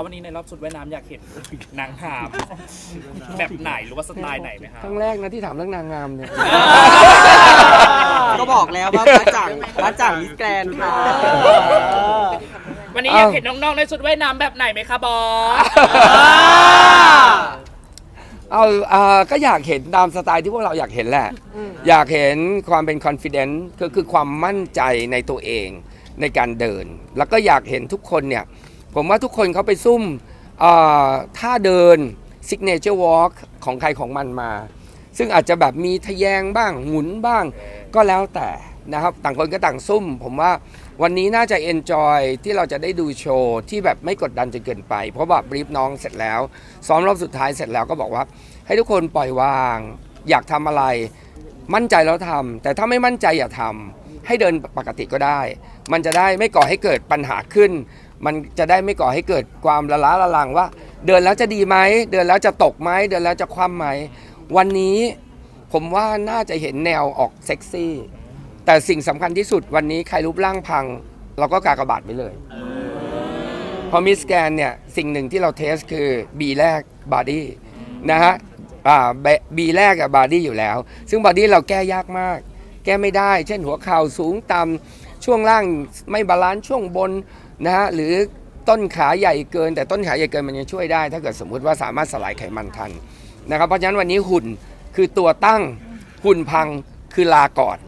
คะวันนี้ในรอบชุดว่ายน้ำอยากเห็นนางงามแบบไหนหรือว่าสไตล์ไหนไหมคะครั้งแรกนะที่ถามเรื่องนางงามเนี่ย ก็บอกแล้วว่าพระจังพระจังมิสแกรนด์ค่ะวันนี้อยากเห็นน้องๆในชุดว่ายน้ำแบบไหนไหมคะบอสเอาเอ่อก็อยากเห็นตามสไตล์ที่พวกเราอยากเห็นแหละ อยากเห็นความเป็น confident ก็คือความมั่นใจในตัวเองในการเดิน แล้วก็อยากเห็นทุกคนเนี่ย ผมว่าทุกคนเขาไปซุ่มท่าเดิน signature walk ของใครของมันมา ซึ่งอาจจะแบบมีทะแยงบ้างหมุนบ้าง ก็แล้วแต่นะครับ ต่างคนก็ต่างซุ่ม ผมว่าวันนี้น่าจะ enjoy ที่เราจะได้ดูโชว์ที่แบบไม่กดดันจนเกินไป เพราะแบบบรีฟน้องเสร็จแล้วซ้อมรอบสุดท้ายเสร็จแล้วก็บอกว่า ให้ทุกคนปล่อยวาง อยากทำอะไร มั่นใจแล้วทำแต่ถ้าไม่มั่นใจอย่าทำให้เดินปกติก็ได้ มันจะได้ไม่ก่อให้เกิดปัญหาขึ้น มันจะได้ไม่ก่อให้เกิดความละล้าละลังว่า เดินแล้วจะดีไหมเดินแล้วจะตกไหมเดินแล้วจะคว่ำไหมวันนี้ผมว่าน่าจะเห็นแนวออกเซ็กซี่ แต่สิ่งสำคัญที่สุดวันนี้ใครรูปร่างพัง เราก็กากบาดไปเลยพอมิสแกนเนี่ย สิ่งหนึ่งที่เราเทสคือ B แรกบอดี้นะฮะอ่า B แรกกับบอดี้อยู่แล้ว ซึ่งบอดี้เราแก้ยากมาก แก้ไม่ได้ เช่นหัวเข่าสูงต่ำช่วงล่างไม่บาลานซ์ช่วงบน นะฮะหรือต้นขาใหญ่เกิน แต่ต้นขาใหญ่เกินมันยังช่วยได้ ถ้าเกิดสมมุติว่าสามารถสลายไขมันทันนะครับเพราะฉะนั้นวันนี้หุ่นคือตัวตั้งหุ่นพังคือลาก่อน